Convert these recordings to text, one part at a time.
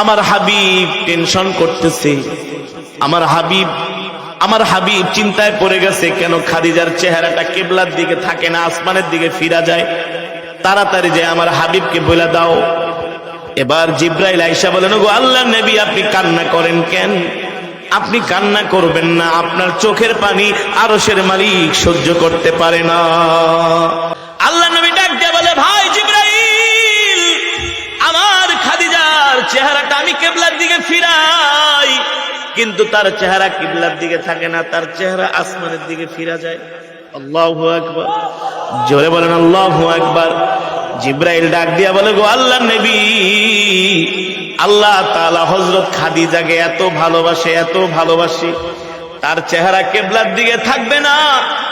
আমার হাবিব টেনশন করতেছে। আমার হাবিব আমার হাবিব চিন্তায় পড়ে গেছে কেন খাদিজার চেহারাটা কেবলার দিকে থাকে না, আসমানের দিকে ফিরা যায়। তাড়াতাড়ি যে আমার হাবিবকে বলে দাও। এবার জিব্রাইল আইসা বলেন গো আল্লাহ নবী, আপনি কান্না করেন কেন? আপনি কান্না করবেন না, আপনার চোখের পানি আরশের মালিক সহ্য করতে পারে না। আল্লাহ নবী ডাক দিয়ে বলে, ভাই জিব্রাইল, আমার খাদিজার চেহারাটা আমি কেবলার দিকে ফিরাই। কিন্তু তার চেহারা কিবলার দিকে থাকে না, তার চেহারা আসমানের দিকে ফিরা যায়। আল্লাহ একবার জোরে বলেন, আল্লাহ একবার জিব্রাইল ডাক দিয়া বলে, গো আল্লাহ নেবী, আল্লাহ তাআলা খাদি খাদিজাকে এত ভালোবাসে এত ভালোবাসে। তার চেহারা কেবলার দিকে থাকবে না,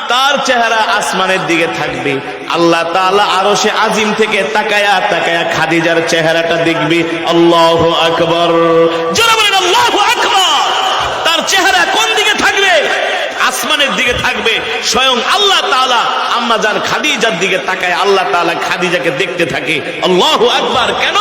তার চেহারা আসমানের দিকে থাকবে। আল্লাহ তাআলা আরও সে আজিম থেকে তাকায়া তাকায়া খাদিজার চেহারাটা দেখবে। আল্লাহ আকবর। তার চেহারা কোন দিকে থাকবে? আসমানের দিকে থাকবে। স্বয়ং আল্লাহ তাআলা আম্মা যান খাদিজার দিকে তাকায় আল্লাহ তাআলা খাদিজাকে দেখতে থাকে। আল্লাহ আকবার। কেন?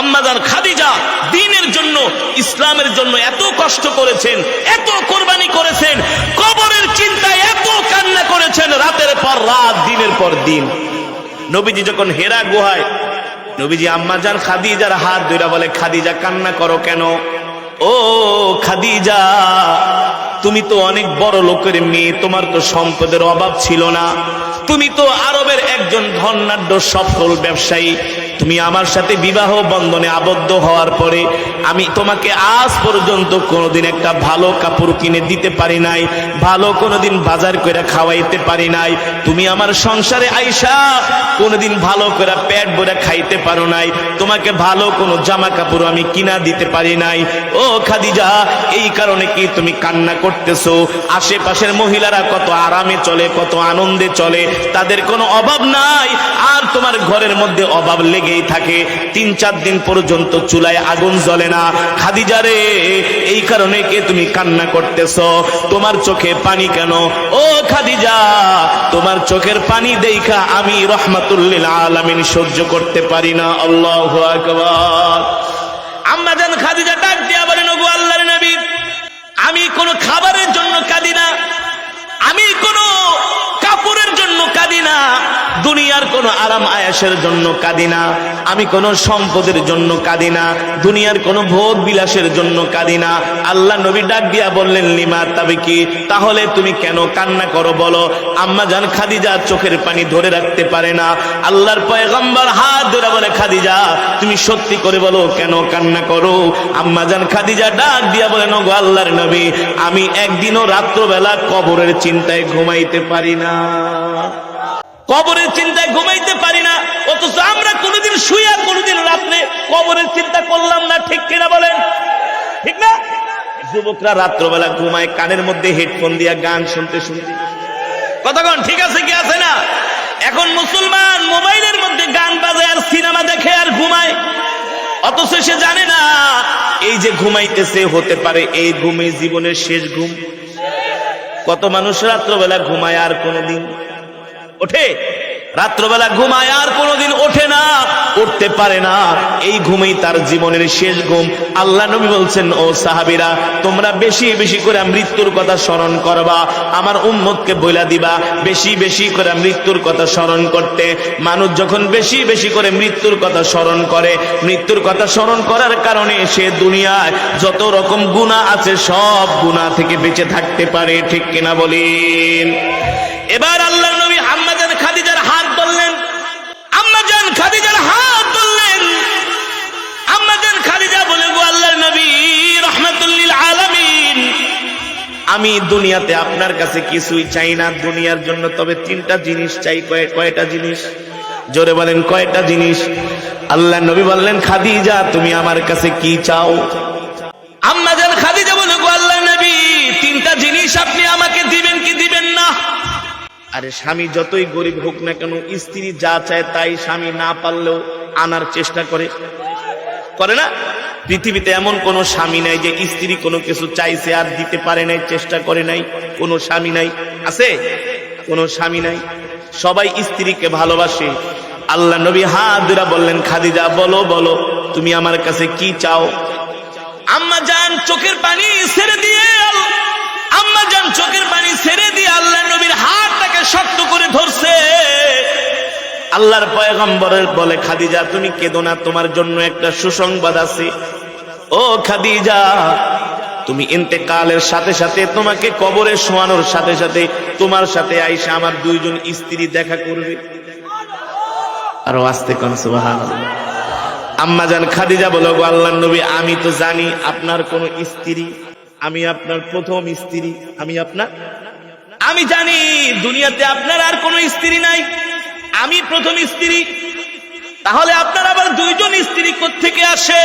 আম্মাজান খাদিজা দিনের জন্য, ইসলামের জন্য এত কষ্ট করেছেন, এত কোরবানি করেছেন, কবরের চিন্তায় এত কান্না করেছেন, রাতের পর রাত, দিনের পর দিন। নবীজি যখন হেরা গুহায়, নবীজি আম্মাজান খাদিজার হাত ধরে বলে, খাদিজা, কান্না করো কেন? ও খাদিজা তুমি তো অনেক বড় লোকের মেয়ে, তোমার তো সম্পদের অভাব ছিল না। তুমি তো আরবের একজন ধনাঢ্য সফল ব্যবসায়ী। তুমি আমার সাথে বিবাহ বন্ধনে আবদ্ধ হওয়ার পরে আমি তোমাকে আজ পর্যন্ত কোনোদিন একটা ভালো কাপড় কিনে দিতে পারি নাই, ভালো কোনোদিন বাজার করে খাওয়াইতে পারি নাই। তুমি আমার সংসারে আইসা কোনোদিন ভালো করে পেট ভরে খাইতে পারো নাই। তোমাকে ভালো কোনো জামা কাপড় আমি কিনা দিতে পারি নাই। ও খাদিজা, এই কারণে কি তুমি কান্না করতেছো? আশেপাশের মহিলারা কত আরামে চলে, কত আনন্দে চলে, তাদের কোনো অভাব নাই। আর তোমার ঘরের মধ্যে অভাব লেগেই থাকে। তিন, চার দিন পর্যন্ত চুলায় আগুন জ্বলে না। খাদিজা রে, এই কারণে কে তুমি কান্না করতেছো? তোমার চোখে পানি কেন? ও খাদিজা, তোমার চোখের পানি দেখা আমি রহমাতুল্লিল আলামিন সহ্য করতে পারি না। আল্লাহ আকবার। আম্মা জান খাদিজা ডাক দিয়া বলেন, ওগো আল্লাহর আমি কোনো খাবারের জন্য কাঁদি না। আমি কোনো কাপড়ের জন্য কাঁদি না। দুনিয়ার কোনো আরাম আয়াসের জন্য কাঁদি না। আমি কোনো সম্পদের জন্য কাঁদি না। দুনিয়ার কোনো ভোগ বিলাসের জন্য কাঁদি না। আল্লাহ নবী ডাক দিয়া বললেন, লিমা, তবে কি? তাহলে তুমি কেন কান্না করো বলো? আম্মা জান খাদিজা চোখের পানি ধরে রাখতে পারে না। আল্লাহর পয়গম্বর হাত ধরে বলে, খাদিজা, তুমি সত্যি করে বলো কেন কান্না করো? আম্মা জান খাদিজা ডাক দিয়া বলেন গো আল্লাহর নবী, আমি একদিনও রাত্রবেলা কবরের চিন্তায় ঘুমাইতে পারি না। কবরের চিন্তায় ঘুমাইতে পারি না, অথচ আমরা কোনোদিন শুয়া কোনোদিন রাত্রে কবরের চিন্তা করলাম না, ঠিক কিনা বলেন? ঠিক না? যুবকরা রাত্রবেলা ঘুমায়, কানের মধ্যে হেডফোন দিয়া গান শুনতে শুনতে। কতক্ষণ? ঠিক আছে কি আছে না? এখন মুসলমান মোবাইলের মধ্যে গান বাজে আর সিনেমা দেখে আর ঘুমায়। অথচ সে জানে না, এই যে ঘুমাইতেছে, হতে পারে এই ঘুমে জীবনের শেষ ঘুম। কত মানুষ রাত্রবেলা ঘুমায় আর কোনোদিন ওঠে। রাত্রবেলা ঘুমায় আর কোনোদিন ওঠে না, উঠতে পারে না। এই ঘুমেই তার জীবনের শেষ ঘুম। আল্লাহ নবী বলছেন, ও সাহাবিরা, তোমরা বেশি বেশি করে মৃত্যুর কথা স্মরণ করবা, আমার উম্মতকে বইলা দিবা, বেশি বেশি করে মৃত্যুর কথা স্মরণ করতে। মানুষ যখন বেশি বেশি করে মৃত্যুর কথা স্মরণ করে, মৃত্যুর কথা স্মরণ করার কারণে সে দুনিয়ায় যত রকম গুণা আছে, সব গুণা থেকে বেঁচে থাকতে পারে। ঠিক কিনা বলেন? এবার আল্লাহ নবী আম্মাজান আমি দুনিয়াতে আপনার কাছে কিছুই চাই না। দুনিয়ার জন্য তবে তিনটা জিনিস চাই। কয় কয়টা জিনিস? জোরে বলেন, কয়টা জিনিস? আল্লাহ নবী বললেন, খাদিজা, তুমি আমার কাছে কি চাও? আম্মাজান খাদিজা বলে আল্লাহ নবী, তিনটা জিনিস আপনি আমাকে দিবেন কি দিবেন না? আরে স্বামী, যতই গরিব হোক না কেন, স্ত্রী যা চায় তাই স্বামী না পারলেও আনার চেষ্টা করে। করে না? পৃথিবীতে এমন কোন স্বামী নাই যে স্ত্রী কোনো কিছু চাইছে আর দিতে পারে নাই, চেষ্টা করে নাই। কোনো স্বামী নাই। আছে? কোনো স্বামী নাই। সবাই স্ত্রীকে ভালোবাসে। আল্লাহ নবী হাত দুরা বললেন, খাদিজা, বলো বলো, তুমি আমার কাছে কি চাও? আম্মা যান চোখের পানি ছেড়ে দিয়ে আম্মা যান চোখের পানি ছেড়ে দিয়ে আল্লাহ নবীর হাতটাকে শক্ত করে ধরছে। আল্লাহর পয়গম্বরের বলে, খাদিজা, তুমি কেঁদো না, তোমার জন্য একটা সুসংবাদ আছে। ও খাদিজা, তুমি ইন্তেকালের সাথে সাথে তোমাকে কবরে শোয়ানোর সাথে সাথে তোমার সাথে আইসা আমার দুইজন স্ত্রী দেখা করবে। আরও আসতে কোন আম্মা জান, খাদিজা বলো গো আল্লাহ নবী, আমি তো জানি আপনার কোন স্ত্রী, আমি আপনার প্রথম স্ত্রী, আমি আপনার, আমি জানি দুনিয়াতে আপনার আর কোনো স্ত্রী নাই। আমি প্রথম স্ত্রী, তাহলে আপনার আবার দুইজন স্ত্রী থেকে আসে?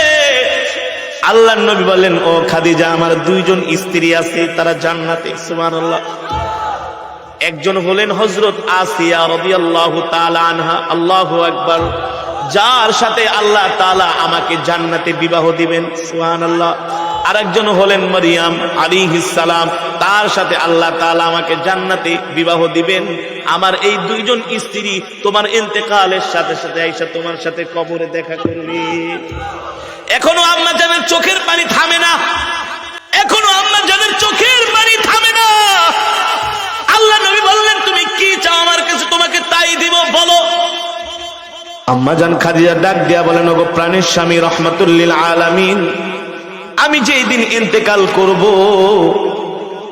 আল্লাহ নবী বলেন ও খাদিজা, আমার দুইজন স্ত্রী আছে, তারা জান্নাতে। সুবহানাল্লাহ। একজন হলেন হজরত আসিয়া রাদিয়াল্লাহু তাআলা আনহা, আল্লাহু আকবার, যার সাথে আল্লাহ তাআলা আমাকে জান্নাতে বিবাহ দিবেন। সুবহানাল্লাহ। আরেকজন হলেন মরিয়াম আলাইহিস সালাম। তার সাথে আল্লাহ তাআলা আমাকে জান্নাতে বিবাহ দিবেন। আমার এই দুইজন স্ত্রী তোমার ইন্তেকালের সাথে সাথে আইসা তোমার সাথে কবরে দেখা করবে। এখনও আম্মা জানের চোখের পানি থামে না। এখনও আম্মা জানের চোখের পানি থামে না। আল্লাহ নবী বললেন, তুমি কি চাও আমার কাছে? তোমাকে তাই দিব, বলো। আম্মা জান খাদিজা ডাক দিয়া বলেন, ওগো প্রাণের স্বামী রহমাতুল্লিল আলামিন। আমি যেই দিন ইন্তেকাল করব,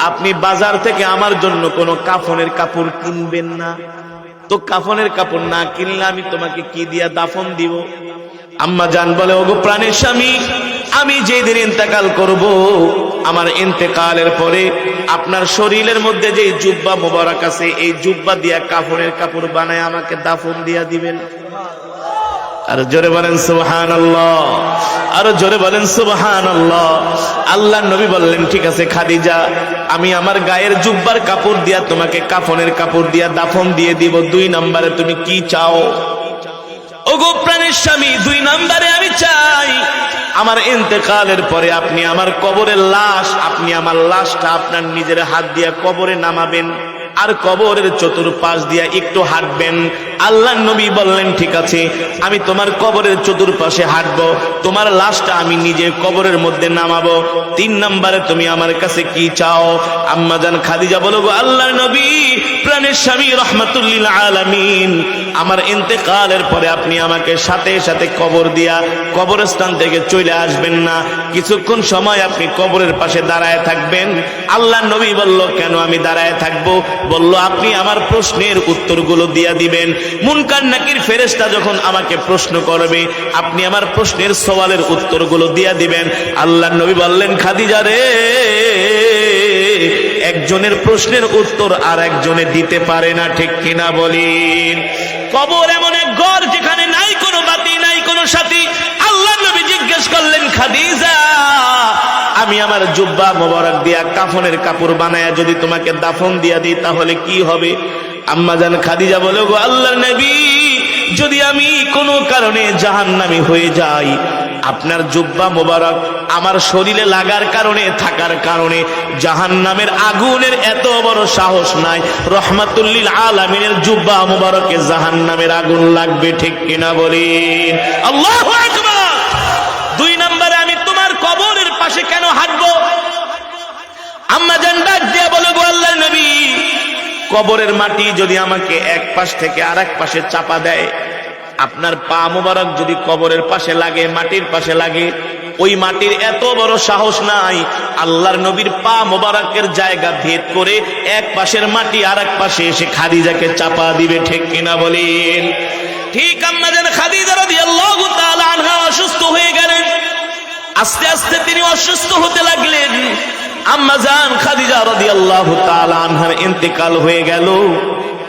আপনি বাজার থেকে আমার জন্য কোনো কাফনের কাপড় কিনবেন না। তো কাফনের কাপড় না কিনলে আমি তোমাকে কি দিয়া দাফন দিব? আম্মা জান বলে, ওগো প্রাণের স্বামী, আমি যেই দিন ইন্তেকাল করব, আমার ইন্তেকালের পরে আপনার শরীরের মধ্যে যে জুব্বা মোবারক আছে, এই জুব্বা দিয়া কাফনের কাপড় বানায় আমাকে দাফন দিয়া দিবেন। আর জোরে বলেন সুবহান আল্লাহ আরও জোরে বলেন সুবহান আল্লাহ আল্লাহ নবী বললেন, ঠিক আছে খাদিজা, আমি আমার গায়ের জুব্বার কাপড় দিয়া তোমাকে কাফনের কাপড় দিয়া দাফন দিয়ে দিব। দুই নম্বরে তুমি কি চাও? ওগো প্রাণের স্বামী, দুই নম্বরে আমি চাই, আমার ইন্তেকালের পরে আপনি আমার কবরের লাশ, আপনি আমার লাশটা আপনার নিজের হাত দিয়া কবরে নামাবেন, আর কবরের চতুর্পাশ দিয়া একটু হাঁটবেন। আল্লাহ নবী বললেন, ঠিক আছে, আমি তোমার কবরের চতুর্পাশে হাঁটবো। তোমার লাশটা আমি নিজে কবরের মধ্যে নামাবো। তিন নম্বরে তুমি আমার কাছে কি চাও? আম্মা জান খাদিজা বলো গো আল্লাহ নবী, প্রাণের স্বামী রহমাতুল্লিল আলামিন, আমার ইন্তেকালের পরে আপনি আমাকে সাথে সাথে কবর দিয়া কবরস্থান থেকে চলে আসবেন না। কিছুক্ষণ সময় আপনি কবরের পাশে দাঁড়ায় থাকবেন। আল্লাহ নবী বলল, কেন আমি দাঁড়ায় থাকব? বলল, আপনি আমার প্রশ্নের উত্তরগুলো দিয়া দিবেন। মুনকার নাকির ফেরেস্তা যখন আমাকে প্রশ্ন করবে, আপনি আমার প্রশ্নের সওয়ালের উত্তরগুলো দিয়া দিবেন। আল্লাহ নবী বললেন, খাদিজা রে, একজনের প্রশ্নের উত্তর আর একজনে দিতে পারে না, ঠিক কিনা বলিন? কবর এমন এক ঘর যেখানে নাই কোনো বাতি, নাই কোনো সাথী। আল্লাহ নবী জিজ্ঞেস করলেন, খাদিজা, আমি আমার জুব্বা মোবারক দিয়া কাফনের কাপড় বানায়া যদি তোমাকে দাফন দিয়া দিই, তাহলে কি হবে? আম্মা জান খাদিজা বলে গো আল্লাহ নবী, যদি আমি কোনো কারণে জাহান্নামী হয়ে যাই, আপনার জুব্বা মোবারক আমার শরীরে লাগার কারণে, থাকার কারণে, জাহান্নামের আগুনের এত বড় সাহস নাই রহমাতুল্লিল আলামিনের জুব্বা মোবারকে জাহান্নামের আগুন লাগবে, ঠিক কিনা বলেন? আল্লাহ দুই নম্বরে আমি তোমার কবরের পাশে কেন হাঁটবো? আম্মা জান ডাক দিয়া বলে গো আল্লাহ নবী কবরের মাটি যদি আমাকে এক পাশ থেকে আর এক পাশে চাপা দেয়, আপনার পা মোবারক যদি কবরের পাশে লাগে, মাটির পাশে লাগে, ওই মাটির এত বড় সাহস নাই। আল্লাহর নবীর পা মোবারকের জায়গা ভেদ করে এক পাশের মাটি আর এক পাশে এসে খাদিজাকে চাপা দিবে, ঠিক কিনা বলেন? ঠিক আমাদের খাদিজা রাদিয়াল্লাহু তাআলা অসুস্থ হয়ে গেলেন। আস্তে আস্তে তিনি অসুস্থ হতে লাগলেন। আম্মা জান খাদিজা রাদিয়াল্লাহু তাআলা আনহার ইন্তেকাল হয়ে গেল।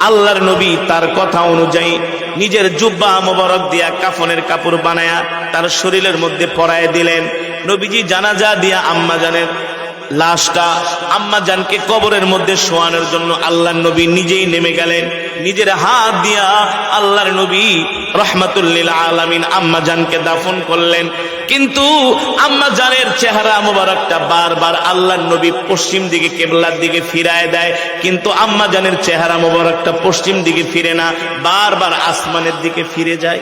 আল্লাহর নবী তার কথা অনুযায়ী নিজের জুব্বা মোবারক দিয়া কাফনের কাপড় বানায়া তার শরীরের মধ্যে পরায় দিলেন। নবীজি জানাজা দিয়া আম্মা জানের লাশটা আম্মা জানকে কবরের মধ্যে শোয়ানোর জন্য আল্লাহর নবী নিজেই নেমে গেলেন। নিজের হাত দিয়া আল্লাহর নবী রহমাতুল্লিল আলামিন আম্মা জানকে দাফন করলেন। কিন্তু আম্মা জানের চেহারা মোবারকটা বারবার আল্লাহর নবী পশ্চিম দিকে কেবলার দিকে ফিরায় দেয়। কিন্তু আম্মা জানের চেহারা মোবারকটা পশ্চিম দিকে ফিরে না, বারবার আসমানের দিকে ফিরে যায়।